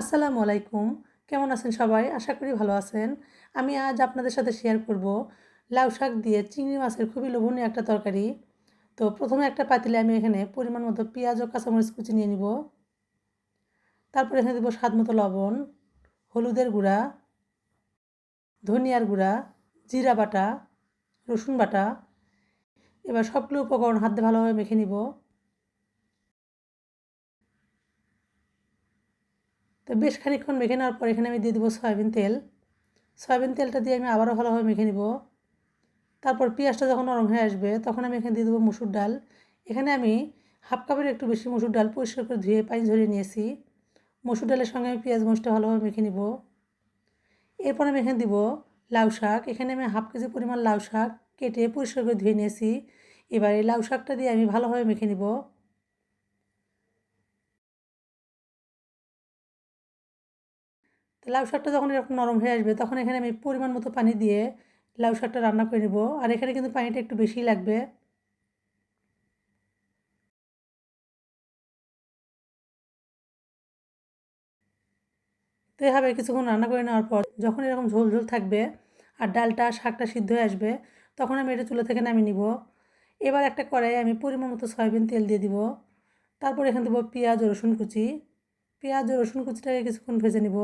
আসসালামু আলাইকুম। কেমন আছেন সবাই? আশা করি ভালো আছেন। আমি আজ আপনাদের সাথে শেয়ার করব লাউ শাক দিয়ে চিংড়ি মাছের খুবই লোভনীয় একটা তরকারি। তো প্রথমে একটা পাতিলে আমি এখানে পরিমাণ মতো পেঁয়াজ ও কাঁচামরিচ কুচি নিয়ে নিব। তারপরে এখানে দেবো স্বাদ মতো লবণ, হলুদের গুঁড়া, ধনিয়ার গুঁড়া, জিরা বাটা, রসুন বাটা। এবার সবগুলো উপকরণ হাত ভালোভাবে মেখে নিব। তো বেশ খানিক্ষণ মেখে নেওয়ার পর এখানে আমি দিয়ে দেবো সয়াবিন তেল। সয়াবিন তেলটা দিয়ে আমি আবারও ভালোভাবে মেখে নিব। তারপর পেঁয়াজটা যখন নরম হয়ে আসবে, তখন আমি এখানে দিয়ে দেবো মুসুর ডাল। এখানে আমি হাফ কাপের একটু বেশি মুসুর ডাল পরিষ্কার করে ধুয়ে পানি ঝরিয়ে নিয়েছি। মসুর ডালের সঙ্গে আমি পেঁয়াজ মশটা ভালোভাবে মেখে নিব। এরপর আমি এখানে দিব লাউ শাক। এখানে আমি হাফ কেজি পরিমাণ লাউ শাক কেটে পরিষ্কার করে ধুয়ে নিয়েছি। এবার এই লাউ শাকটা দিয়ে আমি ভালোভাবে মেখে নিব। লাউ শাকটা যখন এরকম নরম হয়ে আসবে, তখন এখানে আমি পরিমাণ মতো পানি দিয়ে লাউ শাকটা রান্না করে নেব। আর এখানে কিন্তু পানিটা একটু বেশি লাগবে। তো এভাবে কিছুক্ষণ রান্না করে নেওয়ার পর যখন এরকম ঝোল ঝোল থাকবে আর ডালটা, শাকটা সিদ্ধ হয়ে আসবে, তখন আমি এটা চুলো থেকে নামিয়ে নিব। এবার একটা কড়াই আমি পরিমাণ মতো সয়াবিন তেল দিয়ে দিব। তারপর এখানে দেবো পেঁয়াজ রসুন কুচি। পেঁয়াজ রসুন কুচিটাকে কিছুক্ষণ ভেজে নিব।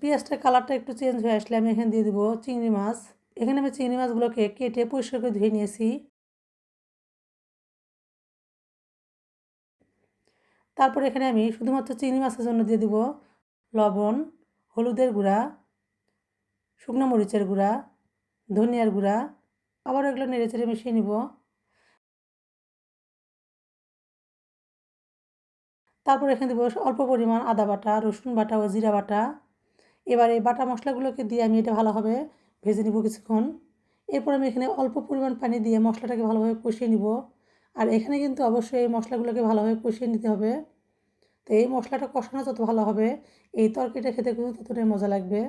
পেঁয়াজটার কালারটা একটু চেঞ্জ হয়ে আসলে আমি এখানে দিয়ে দেবো চিংড়ি মাছ। এখানে আমি চিংড়ি মাছগুলোকে কেটে পরিষ্কার করে ধুয়ে নিয়েছি। তারপর এখানে আমি শুধুমাত্র চিংড়ি মাছের জন্য দিয়ে দেবো লবণ, হলুদের গুঁড়া, শুকনো মরিচের গুঁড়া, ধনিয়ার গুঁড়া। আবার এগুলো নেড়ে চেড়ে মিশিয়ে নিব। তারপর এখানে দেবো অল্প পরিমাণ আদা বাটা, রসুন বাটা ও জিরা বাটা। এবার এই বাটা মশলাগুলোকে দিয়ে আমি এটা ভালোভাবে ভেজে নিব কিছুক্ষণ। এরপর আমি এখানে অল্প পরিমাণ পানি দিয়ে মশলাটাকে ভালোভাবে কষিয়ে নিব। আর এখানে কিন্তু অবশ্যই এই মশলাগুলোকে ভালোভাবে কষিয়ে নিতে হবে। তো এই মশলাটা কষানো যত ভালো হবে, এই তরকারিটা খেতে কিন্তু ততটাই মজা লাগবে।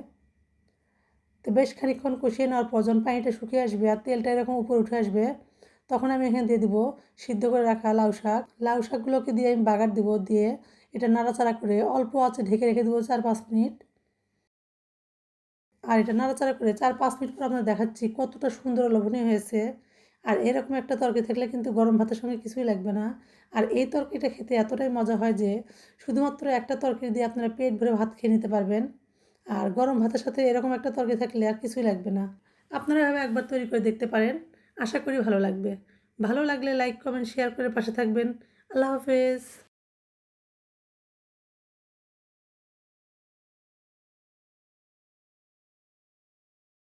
তো বেশ খানিক্ষণ কষিয়ে নেওয়ার পর যখন পানিটা শুকিয়ে আসবে আর তেলটা এরকম উপরে উঠে আসবে, তখন আমি এখানে দিয়ে দিব সিদ্ধ করে রাখা লাউ শাক। লাউ শাকগুলোকে দিয়ে আমি বাগার দিব, দিয়ে এটা নাড়াচাড়া করে অল্প আছে ঢেকে রেখে দেবো চার পাঁচ মিনিট। আর এটা নাড়াচাড়া করে চার পাঁচ মিনিট পর আপনার দেখাচ্ছি কতটা সুন্দর লোভনীয় হয়েছে। আর এরকম একটা তরকারি থাকলে কিন্তু গরম ভাতের সঙ্গে কিছুই লাগবে না। আর এই তরকারিটা খেতে এতটাই মজা হয় যে, শুধুমাত্র একটা তরকারি দিয়ে আপনারা পেট ভরে ভাত খেয়ে নিতে পারবেন। আর গরম ভাতের সাথে এরকম একটা তরকারি থাকলে আর কিছুই লাগবে না। আপনারা এভাবে একবার তৈরি করে দেখতে পারেন। আশা করি ভালো লাগবে। ভালো লাগলে লাইক, কমেন্ট, শেয়ার করে পাশে থাকবেন। আল্লাহ হাফেজ।